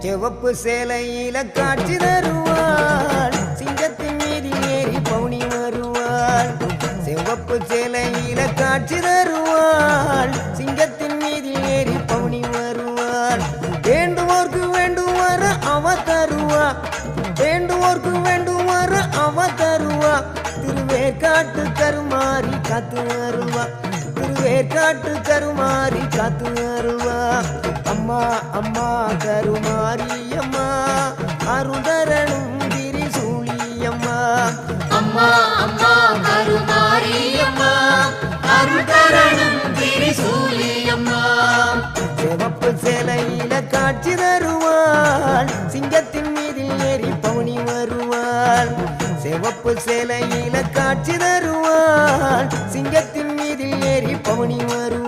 செவப்பு சேலையில காட்சி தருவாள். சிங்கத்தின் மீதி ஏறி பவுனி வருவாள். செவப்பு சேலையில காட்சி தருவாள். சிங்கத்தின் மீதி ஏறி பவுனி வருவாள். வேண்டுவோர்க்கு வேண்டுவார அவ தருவா. வேண்டுவோர்க்கு வேண்டுவார அவ தருவா. திருவேற்காட்டு கருமாறி காத்து வருவா. திருவேற்காட்டு கருமாறி காத்து வருவா. அம்மா அம்மா கருமாரி அம்மா அருதரணும் திரிசூலி அம்மா அம்மா கருமாரியம்மா. அருள்தரணும் திரிசூலியம்மா. சிவப்பு சேலையில காட்சி தருவாள். சிங்கத்தின் மீது ஏறி பவுனி வருவாள். சிவப்பு சேலையில காட்சி தருவாள். சிங்கத்தின் மீது ஏறி பவுனி வருவாள்.